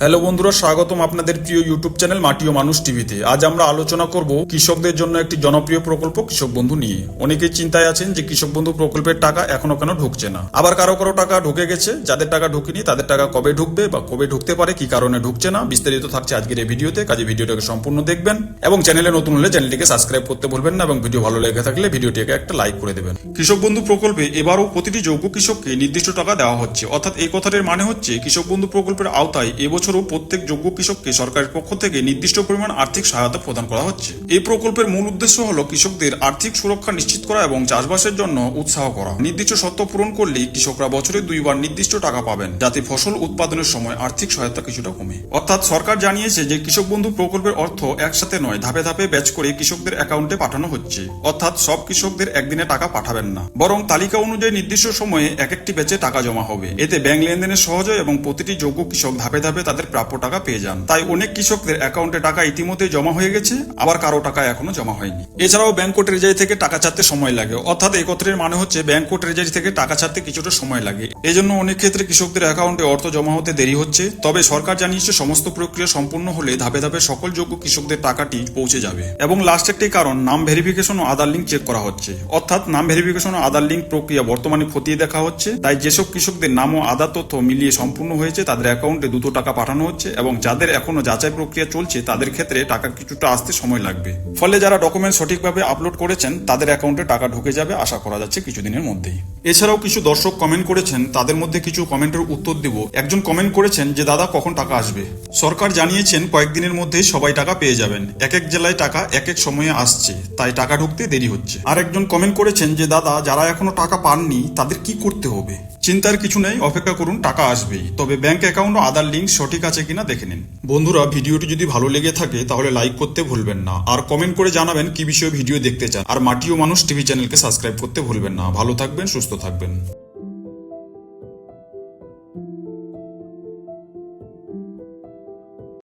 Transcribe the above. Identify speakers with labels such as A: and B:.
A: Hello বন্ধুরা, স্বাগতম আপনাদের প্রিয় ইউটিউব চ্যানেল মাটি ও মানুষ টিভিতে। আজ আমরা আলোচনা করব কৃষকদের জন্য একটি জনপ্রিয় প্রকল্প, কৃষক বন্ধু নিয়ে। অনেকেই চিন্তায় আছেন যে কৃষক বন্ধু প্রকল্পের টাকা এখনও কেন ঢুকছে না। আবার কারও কারও টাকা ঢুকে গেছে, যাদের টাকা ঢুকেনি তাদের টাকা কবে ঢুকবে বা কবে ঢুকতে পারে, কি কারণে ঢুকছে না, বিস্তারিত থাকছে আজকের এই ভিডিওতে। কাজে ভিডিওটাকে সম্পূর্ণ দেখবেন এবং চ্যানেলে নতুন হলে চ্যানেলটিকে সাবস্ক্রাইব করতে ভুলবেন না এবং ভিডিও ভালো লেগে থাকলে ভিডিওটিকে একটা লাইক করে দেবেন। কৃষক বন্ধু প্রকল্পে এবারও প্রতিটি যোগ্য কৃষককে নির্দিষ্ট টাকা দেওয়া হচ্ছে। অর্থাৎ এই কথাটির মানে হচ্ছে, কৃষক বন্ধু প্রকল্পের আওতায় এবছরও প্রত্যেক যোগ্য কৃষককে সরকারের পক্ষ থেকে নির্দিষ্ট পরিমাণ আর্থিক সহায়তা প্রদান করা হচ্ছে। এই প্রকল্পের মূল উদ্দেশ্য হল কৃষকদের আর্থিক সুরক্ষা নিশ্চিত করা এবং চাষবাসের জন্য উৎসাহ করা। নির্দিষ্ট শর্ত পূরণ করলে কৃষকরা বছরে দুইবার নির্দিষ্ট টাকা পাবেন, যাতে ফসল উৎপাদনের সময় আর্থিক সহায়তা কিছুটা কমে। অর্থাৎ সরকার জানিয়েছে যে কৃষক বন্ধু প্রকল্পের অর্থ একসাথে নয়, ধাপে ধাপে ব্যাচ করে কৃষকদের অ্যাকাউন্টে পাঠানো হচ্ছে। অর্থাৎ সব কৃষকদের একদিনে টাকা পাঠাবেন না। বরং তালিকা অনুযায়ী নির্দিষ্ট সময়ে এক একটি ব্যাচে টাকা জমা হবে। এতে ব্যাংক লেনদেনের সহজ এবং প্রতিটি যোগ্য কৃষক ধাপে ধাপে তাদের প্রাপ্য টাকা পেয়ে যান। তাই অনেক কৃষকদের অ্যাকাউন্টে টাকা ইতিমধ্যে জমা হয়ে গেছে, আবার কারও টাকা এখনও জমা হয়নি। এছাড়াও ব্যাংক ট্রেজারি থেকে টাকা ছাড়তে সময় লাগে। অর্থাৎ এই কথাটির মানে হচ্ছে ব্যাংক কোর্ট রেজারি থেকে টাকা ছাড়তে কিছুটা সময় লাগে। এজন্য অনেক ক্ষেত্রে কৃষকদের অ্যাকাউন্টে অর্থ জমা হতে দেরি হচ্ছে। তবে সরকার জানিয়েছে সমস্ত প্রক্রিয়া সম্পূর্ণ হলে ধাপে ধাপে সকল যোগ্য কৃষকদের টাকাটি পৌঁছে যাবে। এবং লাস্ট একটি কারণ, নাম ভেরিফিকেশন ও আধার লিঙ্ক চেক করা হচ্ছে। অর্থাৎ নাম ভেরিফিকেশন ও আধার লিঙ্ক প্রক্রিয়া বর্তমানে খতিয়ে দেখা হচ্ছে। তাই যেসব কৃষকদের নাম ও আধার তথ্য মিলিয়ে সম্পূর্ণ হয়েছে, তাদের অ্যাকাউন্টে দুটো টাকা পাঠানো হচ্ছে এবং যাদের এখনও যাচাই প্রক্রিয়া চলছে, তাদের ক্ষেত্রে টাকা কিছুটা আসতে সময় লাগবে। ফলে যারা ডকুমেন্ট সঠিকভাবে আপলোড করেছেন, তাদের অ্যাকাউন্টে টাকা ঢুকে যাবে আশা করা যাচ্ছে কিছুদিনের মধ্যেই। এছাড়াও কিছু দর্শক কমেন্ট করেছেন, তাদের মধ্যে কিছু কমেন্টের উত্তর দেব। একজন কমেন্ট করেছেন যে, দাদা, কখন টাকা আসবে? সরকার জানিয়েছেন, কয়েকদিনের মধ্যে সবাই টাকা পেয়ে যাবেন। এক এক জেলায় টাকা এক এক সময়ে আসছে, তাই টাকা ঢুকতে দেরি হচ্ছে। আর একজন কমেন্ট করেছেন যে, দাদা, যারা এখনও টাকা পাননি, তাদের কি করতে হবে? চিন্তার কিছু নেই, অপেক্ষা করুন, টাকা আসবেই। তবে ব্যাংক অ্যাকাউন্ট ও আধার লিঙ্ক সঠিক আছে কিনা দেখে নিন। বন্ধুরা, ভিডিওটি যদি ভালো লেগে থাকে, তাহলে লাইক করতে ভুলবেন না। আর কমেন্ট করে জানাবেন কি বিষয়ে ভিডিও দেখতে চান। আর মাটিও মানুষ টিভি চ্যানেলকে সাবস্ক্রাইব করতে ভুলবেন না। ভালো থাকবেন, সুস্থ থাকবেন।